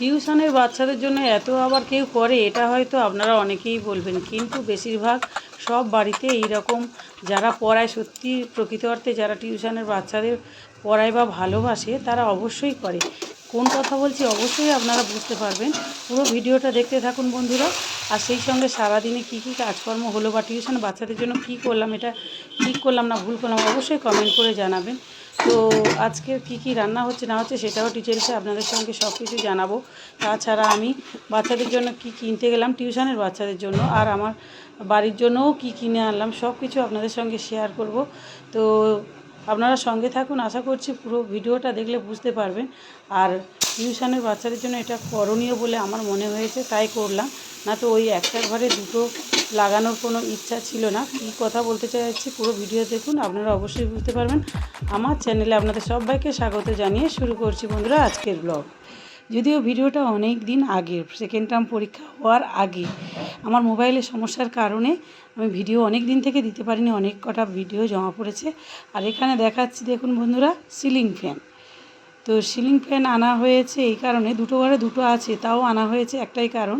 টিউশনের বাচ্চাদের জন্য এত আবার কেউ করে, এটা হয়তো আপনারা অনেকেই বলবেন। কিন্তু বেশিরভাগ সব বাড়িতে এই রকম যারা পড়ায় সত্যি প্রকৃত অর্থে যারা টিউশনের বাচ্চাদের পড়ায় বা ভালোবাসে, তারা অবশ্যই করে। কোন কথা বলছি অবশ্যই আপনারা বুঝতে পারবেন। পুরো ভিডিওটা দেখতে থাকুন বন্ধুরা। আর সেই সঙ্গে সারাদিনে কী কী কাজকর্ম হলো বা টিউশন বাচ্চাদের জন্য কী করলাম, এটা ঠিক করলাম না ভুল করলাম, অবশ্যই কমেন্ট করে জানাবেন। তো আজকে কি কি রান্না হচ্ছে না হচ্ছে সেটাও ডিটেলসে আপনাদের সঙ্গে সব কিছু জানাব। তাছাড়া আমি বাচ্চাদের জন্য কি কিনতে গেলাম, টিউশনের বাচ্চাদের জন্য আর আমার বাড়ির জন্যও কি কিনে আনলাম সব কিছু আপনাদের সঙ্গে শেয়ার করব। তো আপনারা সঙ্গে থাকুন, আশা করছি পুরো ভিডিওটা দেখলে বুঝতে পারবেন। আর টিউশনের বাচ্চাদের জন্য এটা করণীয় বলে আমার মনে হয়েছে, তাই করলাম। না তো ওই একটা ঘরে দুটো লাগানোর কোনো ইচ্ছা ছিল না। কী কথা বলতে চাইছি পুরো ভিডিও দেখুন, আপনারা অবশ্যই বুঝতে পারবেন। আমার চ্যানেলে আপনাদের সবাইকে স্বাগত জানিয়ে শুরু করছি বন্ধুরা আজকের ব্লগ। যদিও ভিডিওটা অনেক দিন আগের সেকেন্ড টার্ম পরীক্ষা হওয়ার আগে। আমার মোবাইলের সমস্যার কারণে আমি ভিডিও অনেক দিন থেকে দিতে পারিনি, অনেক কটা ভিডিও জমা পড়েছে। আর এখানে দেখাচ্ছি, দেখুন বন্ধুরা, সিলিং ফ্যান। তো সিলিং ফ্যান আনা হয়েছে এই কারণে, দুটো ঘরে দুটো আছে, তাও আনা হয়েছে একটাই কারণ।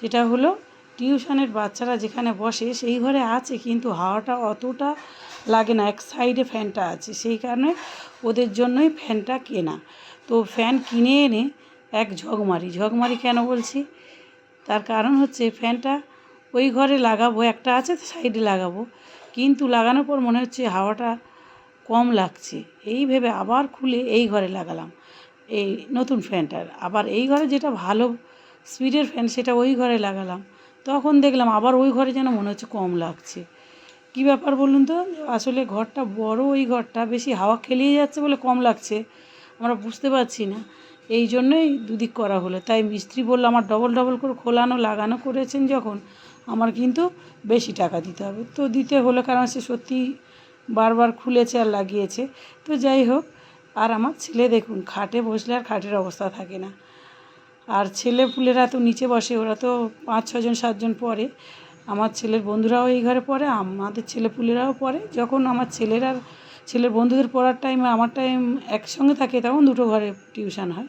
সেটা হলো, টিউশনের বাচ্চারা যেখানে বসে, সেই ঘরে আছে, কিন্তু হাওয়াটা অতটা লাগে না, এক সাইডে ফ্যানটা আছে। সেই কারণে ওদের জন্যই ফ্যানটা কেনা। তো ফ্যান কিনে এনে এক ঝগমারি ঝগমারি কেন বলছি? তার কারণ হচ্ছে ফ্যানটা ওই ঘরে লাগাবো, একটা আছে তো সাইডে লাগাবো। কিন্তু লাগানোর পর মনে হচ্ছে হাওয়াটা কম লাগছে। এই ভেবে আবার খুলে এই ঘরে লাগালাম। এই নতুন ফ্যানটার আবার এই ঘরে যেটা ভালো স্পিডের ফ্যান, সেটা ওই ঘরে লাগালাম। তখন দেখলাম আবার ওই ঘরে যেন মনে হচ্ছে কম লাগছে। কী ব্যাপার বলুন তো? আসলে ঘরটা বড়, ওই ঘরটা বেশি হাওয়া খেলিয়ে যাচ্ছে বলে কম লাগছে। আমরা বুঝতে পারছি না। এই জন্যই দুদিক করা হলো। তাই মিস্ত্রি বলল, আমার ডবল ডবল করে খোলানো, লাগানো করেছেন যখন আমার কিন্তু বেশি টাকা দিতে হবে। তো দিতে হলো কারণ সে সত্যি বারবার খুলেছে আর লাগিয়েছে। তো যাই হোক, আর আমার ছেলে দেখুন, খাটে বসলে আর খাটের অবস্থা থাকে না। আর ছেলে পুলেরা তো নিচে বসে, ওরা তো পাঁচ ছজন সাতজন পড়ে। আমার ছেলের বন্ধুরাও এই ঘরে পড়ে, আমাদের ছেলে পুলেরাও পড়ে। যখন আমার ছেলের ছেলের বন্ধুদের পড়ার টাইমে আমার টাইম একসঙ্গে থাকে, তখন দুটো ঘরে টিউশন হয়।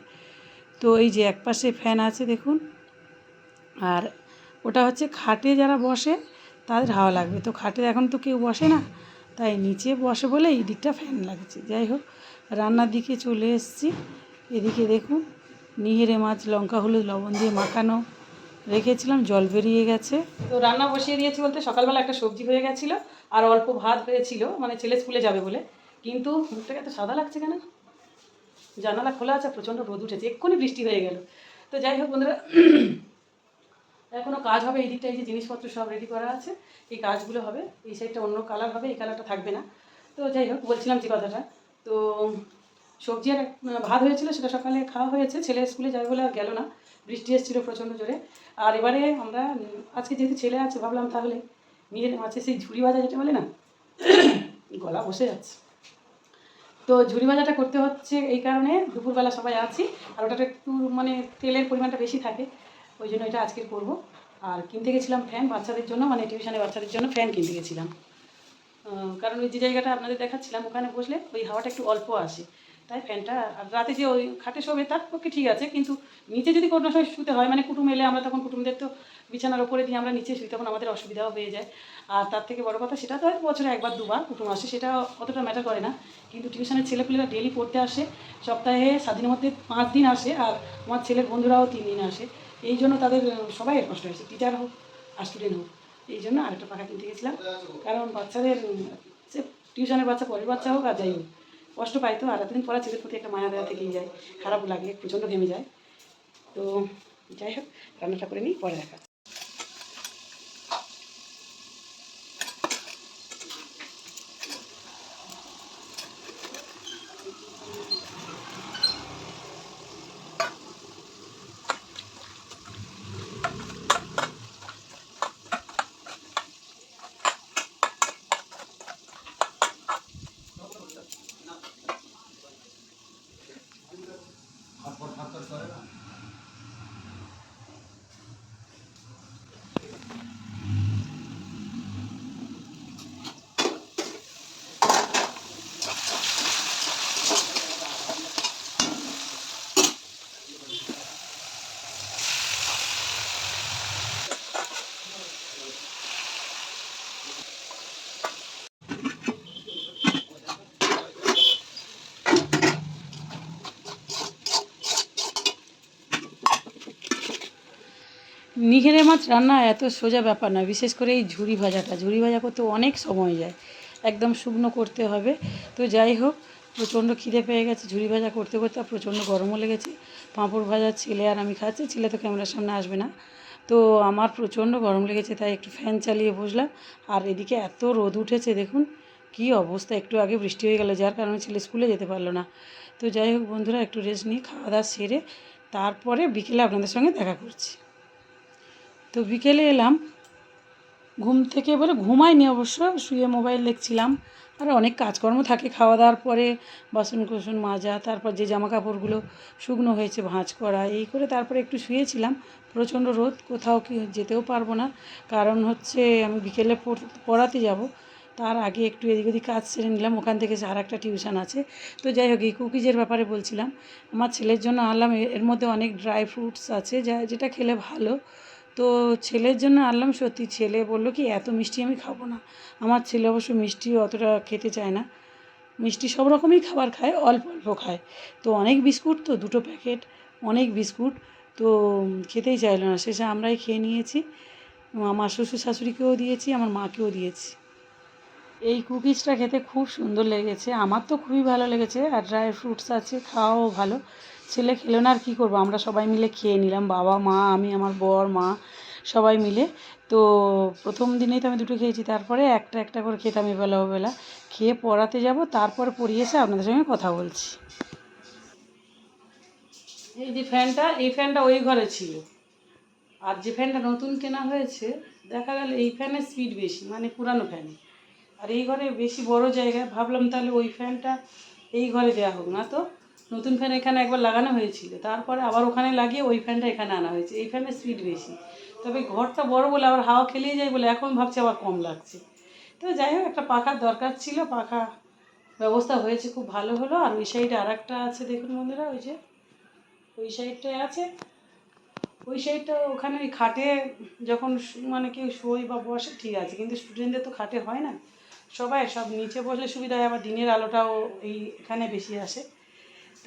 তো এই যে এক পাশে ফ্যান আছে, দেখুন। আর ওটা হচ্ছে খাটে যারা বসে, তাদের হাওয়া লাগবে। তো খাটে এখন তো কেউ বসে না, তাই নিচে বসে বলে এই দিকটা ফ্যান লাগছে। যাই হোক, রান্নার দিকে চলে এসেছি। এদিকে দেখুন, নিহেরে মাছ, লঙ্কা, হলুদ, লবণ দিয়ে মাখানো রেখেছিলাম, জল বেরিয়ে গেছে। তো রান্না বসিয়ে দিয়েছি বলতে সকালবেলা একটা সবজি হয়ে গেছিল, আর অল্প ভাত হয়েছিল মানে ছেলে স্কুলে যাবে বলে। কিন্তু মুখটাকে এত সাদা লাগছে কেন? জানালা খোলা আছে, প্রচণ্ড রোদ উঠেছে, এক্ষুনি বৃষ্টি হয়ে গেল। তো যাই হোক বন্ধুরা এখনও কাজ হবে, এই দিকটা এই যে জিনিসপত্র সব রেডি করা আছে, এই কাজগুলো হবে, এই সাইডটা অন্য কালার হবে, এই কালারটা থাকবে না। তো যাই হোক, বলছিলাম যে কথাটা। তো সবজি আর এক- ভাত হয়েছিল, সেটা সকালে খাওয়া হয়েছে, ছেলে স্কুলে যাবে বলে আর গেল না। বৃষ্টি এসেছিল প্রচণ্ড জোরে। আর এবারে আমরা, আজকে যেহেতু ছেলে আছে, ভাবলাম তাহলে নিজের মাছে সেই ঝুড়ি ভাজা যেটা বলে না, গলা বসে যাচ্ছে। তো ঝুড়ি ভাজাটা করতে হচ্ছে এই কারণে দুপুরবেলা সবাই আছি, আর ওটাতে একটু মানে তেলের পরিমাণটা বেশি থাকে। ওই জন্য এটা আজকে করব। আর কিনতে গেছিলাম ফ্যান বাচ্চাদের জন্য মানে টিউশনে বাচ্চাদের জন্য ফ্যান কিনতে গেছিলাম। কারণ ওই যে জায়গাটা আপনাদের দেখাচ্ছিলাম, ওখানে বসলে ওই হাওয়াটা একটু অল্প আসে। তাই ফ্যানটা আর রাতে যে ওই খাটে শোবে তার পক্ষে ঠিক আছে, কিন্তু নিচে যদি কোনো সময় শুতে হয় মানে কুটুম এলে আমরা তখন কুটুমদের তো বিছানার ওপরে দিয়ে আমরা নিচে শুই, তখন আমাদের অসুবিধাও হয়ে যায়। আর তার থেকে বড় কথা সেটা তো হয়তো বছরে একবার, দুবার কুটুম আসে, সেটা অতটা ম্যাটার করে না। কিন্তু টিউশনের ছেলেপুলেরা ডেলি পড়তে আসে, সপ্তাহে সাত দিনের মধ্যে পাঁচ দিন আসে, আর আমার ছেলের বন্ধুরাও তিন দিন আসে। এই জন্য তাদের সবাই কষ্ট হয়েছে। টিচার হোক আর স্টুডেন্ট হোক। এই জন্য আরেকটা পাখা কিনতে গেছিলাম। কারণ বাচ্চাদের সে টিউশনের বাচ্চা, পরের বাচ্চা হোক আর যাই হোক, কষ্ট পায় তো। আর এতদিন পড়া ছেলের প্রতি একটা মায়া দেওয়া থেকেই যায়। খারাপ লাগে, প্রচণ্ড ঘেমে যায়। তো যাই হোক, রান্নাটা করে নিই, পরে দেখা 喝一个 নিঘেরে মাছ রান্না এত সোজা ব্যাপার না বিশেষ করে এই ঝুড়ি ভাজাটা। ঝুড়ি ভাজা করতে অনেক সময় যায়, একদম শুকনো করতে হবে। তো যাই হোক, প্রচণ্ড খিদে পেয়ে গেছে ঝুড়ি ভাজা করতে করতে প্রচণ্ড গরমও লেগেছে। পাঁপড় ভাজা ছেলে আর আমি খাচ্ছি, ছেলে তো ক্যামেরার সামনে আসবে না। তো আমার প্রচণ্ড গরম লেগেছে, তাই একটু ফ্যান চালিয়ে বসলাম। আর এদিকে এত রোদ উঠেছে, দেখুন কি অবস্থা, একটু আগে বৃষ্টি হয়ে গেল, যার কারণে ছেলে স্কুলে যেতে পারল না। তো যাই হোক বন্ধুরা, একটু রেস্ট নিয়ে খাওয়া দাওয়া সেরে তারপরে বিকেলে আপনাদের সঙ্গে দেখা করছি। তো বিকেলে এলাম। ঘুম থেকে এবারে ঘুমাইনি অবশ্য, শুয়ে মোবাইল দেখছিলাম। আর অনেক কাজকর্ম থাকে খাওয়া দাওয়ার পরে বাসন কোসন মাজা, তারপর যে জামা কাপড়গুলো শুকনো হয়েছে ভাঁজ করা, এই করে তারপরে একটু শুয়েছিলাম। প্রচণ্ড রোদ, কোথাও কি যেতেও পারব না। কারণ হচ্ছে আমি বিকেলে পড়- পড়াতে যাব। তার আগে একটু এদিক ওদিক কাজ সেরে নিলাম। ওখান থেকে আর একটা টিউশন আছে। তো যাই হোক, এই কুকিজের ব্যাপারে বলছিলাম। আমার ছেলের জন্য আনলাম। এর মধ্যে অনেক ড্রাই ফ্রুটস আছে, যা, যেটা খেলে ভালো। তো ছেলের জন্য আনলাম, সত্যি ছেলে বলল কি, এত মিষ্টি আমি খাব না। আমার ছেলে অবশ্য মিষ্টি অতটা খেতে চায় না। মিষ্টি সব রকমই খাবার খায়, অল্প অল্প খায়। তো অনেক বিস্কুট, তো দুটো প্যাকেট, অনেক বিস্কুট। তো খেতেই চাইলো না। শেষে আমরাই খেয়ে নিয়েছি। আমার শ্বশুর শাশুড়িকেও দিয়েছি, আমার মাকেও দিয়েছি। এই কুকিজটা খেতে খুব সুন্দর লেগেছে। আমার তো খুবই ভালো লেগেছে। আর ড্রাই ফ্রুটস আছে, খাওয়াও ভালো। ছেলে খেলো না আর কী করব? আমরা সবাই মিলে খেয়ে নিলাম, বাবা, মা, আমি, আমার বর, মা, সবাই মিলে। তো প্রথম দিনেই তো আমি দুটো খেয়েছি, তারপরে একটা একটা করে খেতাম এবেলা ওবেলা। খেয়ে পড়াতে যাব, তারপর পড়িয়ে এসে আপনাদের সঙ্গে কথা বলছি। এই যে ফ্যানটা, এই ফ্যানটা ওই ঘরে ছিল। আর যে ফ্যানটা নতুন কেনা হয়েছে, দেখা গেল এই ফ্যানের স্পিড বেশি মানে পুরানো ফ্যান। আর এই ঘরে বেশি বড় জায়গায়, ভাবলাম তাহলে ওই ফ্যানটা এই ঘরে দেওয়া হোক, না তো? নতুন ফ্যান এখানে একবার লাগানো হয়েছিল। তারপরে আবার ওখানে লাগিয়ে ওই ফ্যানটা এখানে আনা হয়েছে। এই ফ্যানের স্পিড বেশি। তবে ঘরটা বড় বলে আবার হাওয়া খেলেই যায় বলে এখন ভাবছি আবার কম লাগছে। তো যাই হোক, একটা পাখার দরকার ছিল। পাখা ব্যবস্থা হয়েছে, খুব ভালো হলো। আর ওই সাইডে আর একটা আছে, দেখুন বন্ধুরা, ওই যে, ওই সাইডটায় আছে। ওই সাইডটা ওখানে ওই খাটে যখন মানে কেউ শোয় বা বসে, ঠিক আছে। কিন্তু স্টুডেন্টদের তো খাটে হয় না। সবাই সব নিচে বসলে সুবিধা হয়, আবার দিনের আলোটাও এই এখানে বেশি আসে।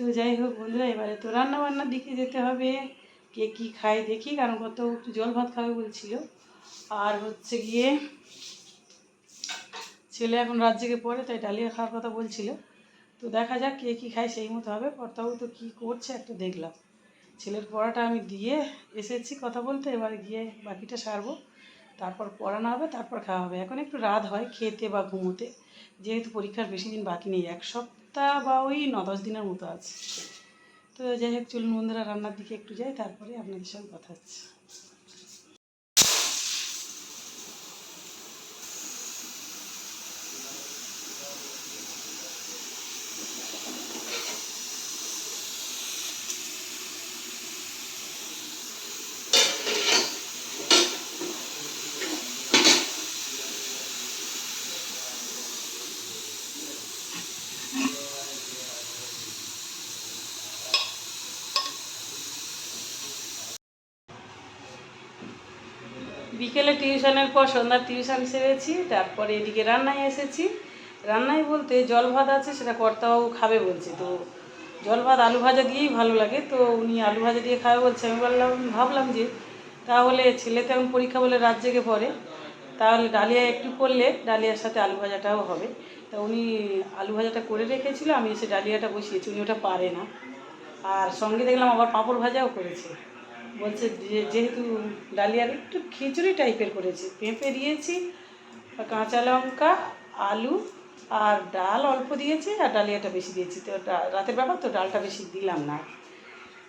তো যাই হোক বন্ধুরা, এবারে তো রান্না বান্নার দিকে যেতে হবে, কে কী খায় দেখি, কারণ কত একটু জল ভাত খাবে বলছিল। আর হচ্ছে গিয়ে ছেলে এখন রাত জেগে পড়ে, তাই ডালিয়া খাওয়ার কথা বলছিল। তো দেখা যাক কে কী খায় সেই মতো হবে কর্তাবু তো কী করছে একটা দেখলাম। ছেলের পড়াটা আমি দিয়ে এসেছি কথা বলতে, এবারে গিয়ে বাকিটা সারবো। তারপর পড়ানো হবে, তারপর খাওয়া হবে। এখন একটু রাত হয় খেতে বা ঘুমোতে, যেহেতু পরীক্ষার বেশি দিন বাকি নেই, এক সপ্তাহ বা ওই ন, দশ দিনের মতো আছে। তো যাই হোক, চলুন বন্ধুরা, রান্নার দিকে একটু যাই, তারপরে আপনাদের সঙ্গে কথা হচ্ছে। বিকেলে টিউশনের পর সন্ধ্যার টিউশন সেরেছি, তারপরে এদিকে রান্নায় এসেছি। রান্নায় বলতে জল ভাত আছে সেটা কর্তাবাবু খাবে বলছে, তো জল ভাত আলু ভাজা দিয়েই ভালো লাগে। তো উনি আলু ভাজা দিয়ে খাবে বলছে, আমি বললাম, ভাবলাম যে তাহলে ছেলে তো এখন পরীক্ষা বলে রাত জেগে পড়ে, তাহলে ডালিয়া একটু করলে ডালিয়ার সাথে আলু ভাজাটাও হবে। তা উনি আলু ভাজাটা করে রেখেছিল, আমি এসে ডালিয়াটা বসিয়েছি, উনি ওটা পারে না। আর সঙ্গে দেখলাম আবার পাঁপড় ভাজাও করেছে। বলছে যেহেতু ডালিয়ার একটু খিচুড়ি টাইপের করেছি। পেঁপে দিয়েছি, কাঁচা লঙ্কা, আলু আর ডাল অল্প দিয়েছি আর ডালিয়াটা বেশি দিয়েছি। তো রাতের ব্যাপার তো ডালটা বেশি দিলাম না।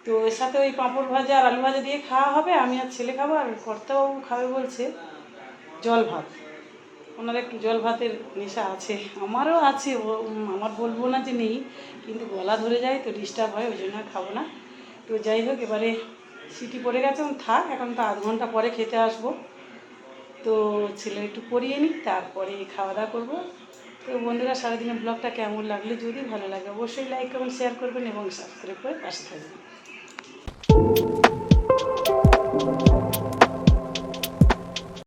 তো এর সাথে ওই পাঁপড় ভাজা আর আলু ভাজা দিয়ে খাওয়া হবে। আমি আর ছেলে খাব আর কর্তাবাবু খাবে বলছে, জল ভাত। ওনার একটু জল ভাতের নেশা আছে। আমারও আছে। ও- আমার বলব না যে নেই, কিন্তু গলা ধরে যায় তো ডিস্টার্ব হয়, ওই জন্য খাব না। তো যাই হোক, এবারে সিটি পড়ে গেছে থাক, এখন তো আধ ঘণ্টা পরে খেতে আসব। তো ছেলে একটু পরিয়ে নিই তারপরে খাওয়া দাওয়া করব। তো বন্ধুরা, সারাদিনের ব্লগটা কেমন লাগলে? যদি ভালো লাগে, অবশ্যই লাইক কমেন্ট শেয়ার করবেন এবং সাবস্ক্রাইব করে পাশে থাকবেন।